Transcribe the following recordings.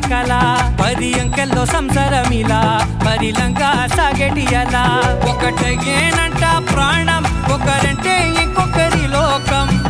నెమ్మదిగా తిరేకల పది అంకెల్లో సంసారమిలా. పరిలంగా సాగటి అలా. ఒకటేనంట ప్రాణం ఒకరంటే ఇంకొకరి లోకం.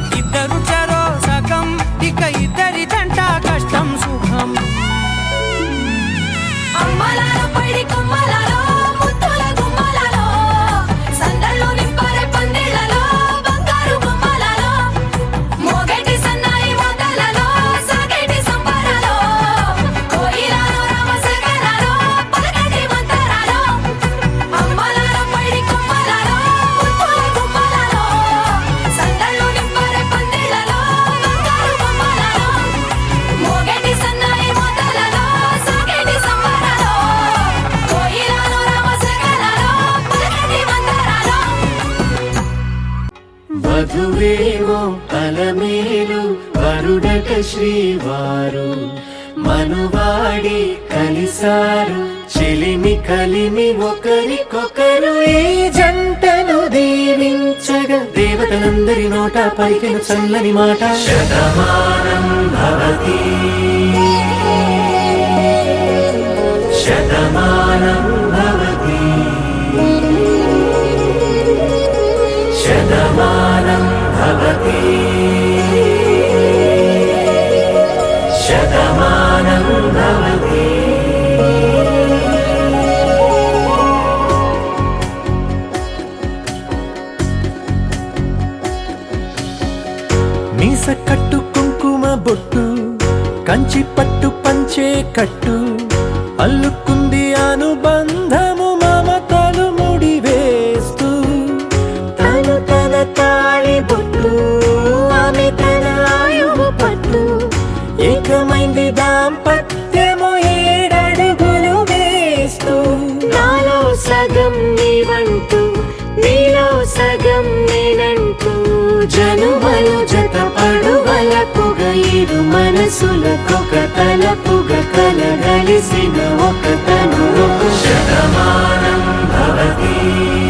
చేశారు చిలిమి కలిమి ఒకరికొకరు ఏ జంటను దీవించగా దేవతలందరి నోట పలికిన చల్లని మాట. శతమానం భవతి. శతమానం భవతి. శతమానం భవతి. శతమానం భవతి. మీస కట్టు కుంకుమ బొట్టు కంచి పట్టు పంచే కట్టు. జత పడువలపుగ ఇరు మనసులకొక తలపుగ కలగలిసిన ఒక తను. శతమానం భవతి.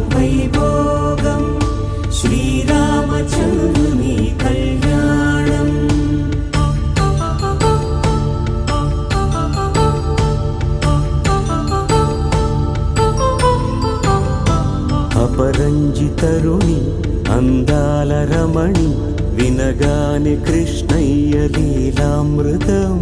వైభోగం శ్రీరామచంద్రుని కళ్యాణం. అపరంజి తరుణి అందాల రమణి వినగాని కృష్ణయ్య లీలామృతం.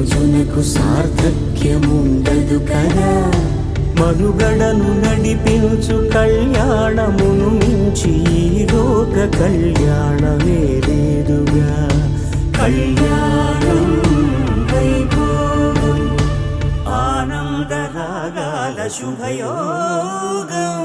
మనుజునకు సార్థక్యముండదు కదా. మనుగడను నడిపించు కళ్యాణమును మించి లోక కళ్యాణమే లేదుగా కళ్యాణం వైభోగం ఆనందరాగాల శుభయోగం.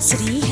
శ్రీహరి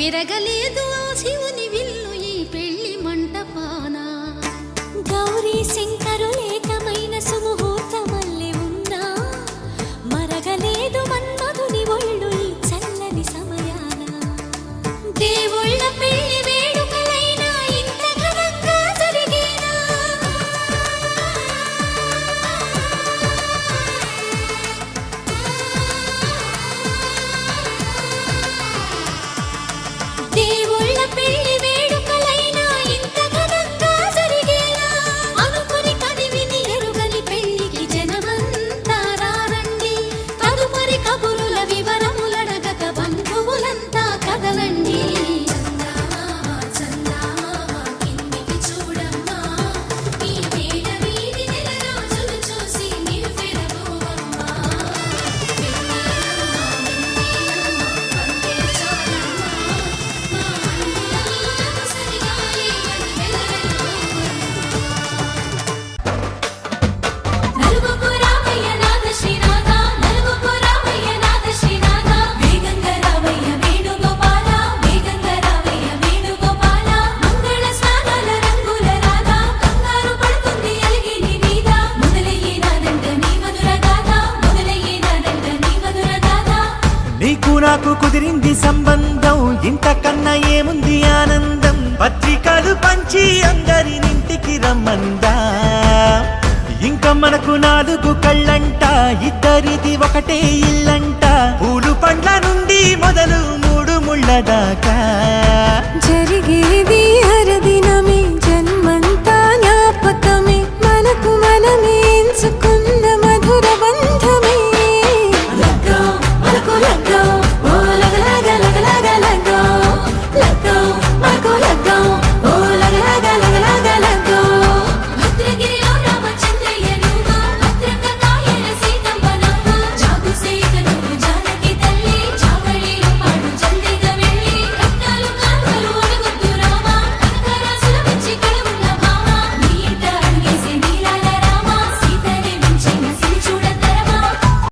విరగలేదు ఆ శివుని నాకు కుదిరింది సంబంధం. ఇంతకన్నా ఏముంది ఆనందం? పత్రికలు పంచి అందరి ఇంటికి రమ్మందా? ఇంకా మనకు నాలుగు కళ్ళంట. ఇద్దరిది ఒకటే ఇల్లంట. పూలు పండ్ల నుండి మొదలు మూడు ముళ్ళ దాకా. జరిగేది